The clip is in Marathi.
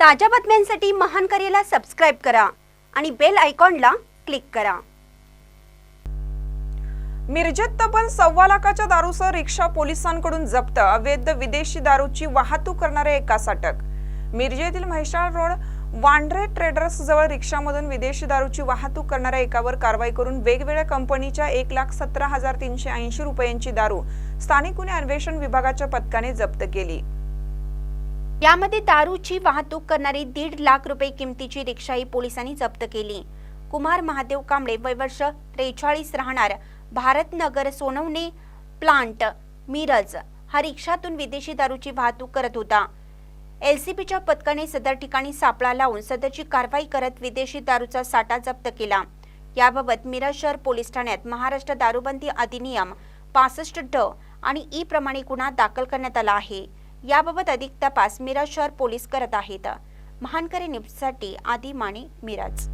ताज्या बातम्यांसाठी महान करेला सबस्क्राईब करा आणि बेल आयकॉनला क्लिक करा. मिरजेत तब्बल सव्वा लाखाच्या दारूसह रिक्षा पोलिसांकडून जप्त. अवैध विदेशी दारूची वाहतूक करणाऱ्या एकास अटक. मिरजेतील म्हैसाळ रोड वांड्रे ट्रेडर्स जवळ रिक्षामधून विदेशी दारूची वाहतूक करणाऱ्या एकावर कारवाई करून वेगवेगळ्या कंपनीच्या एक लाख सतरा हजार तीनशे ऐंशी रुपयांची दारू स्थानिक गुन्हे अन्वेषण विभागाच्या पथकाने जप्त केली. यामध्ये दारूची वाहतूक करणारी दीड लाख रुपये किमतीची रिक्षाही पोलिसांनी जप्त केली. कुमार महादेव कांबळे वय वर्ष त्रेचाळीस राहणार भारतनगर सोनवणे प्लांट मिरज. हा रिक्षातून विदेशी दारूची वाहतूक करत होता. एलसीबीच्या पथकाने सदर ठिकाणी सापळा लावून सदरची कारवाई करत विदेशी दारूचा साठा जप्त केला. याबाबत मिरज शहर पोलीस ठाण्यात महाराष्ट्र दारूबंदी अधिनियम पासष्ट ड आणि ई प्रमाणे गुन्हा दाखल करण्यात आला आहे. याबाबत अधिक तपास मिराज शहर पोलीस करत आहेत. महानकरे न्यूजसाठी आदी माने मिराज.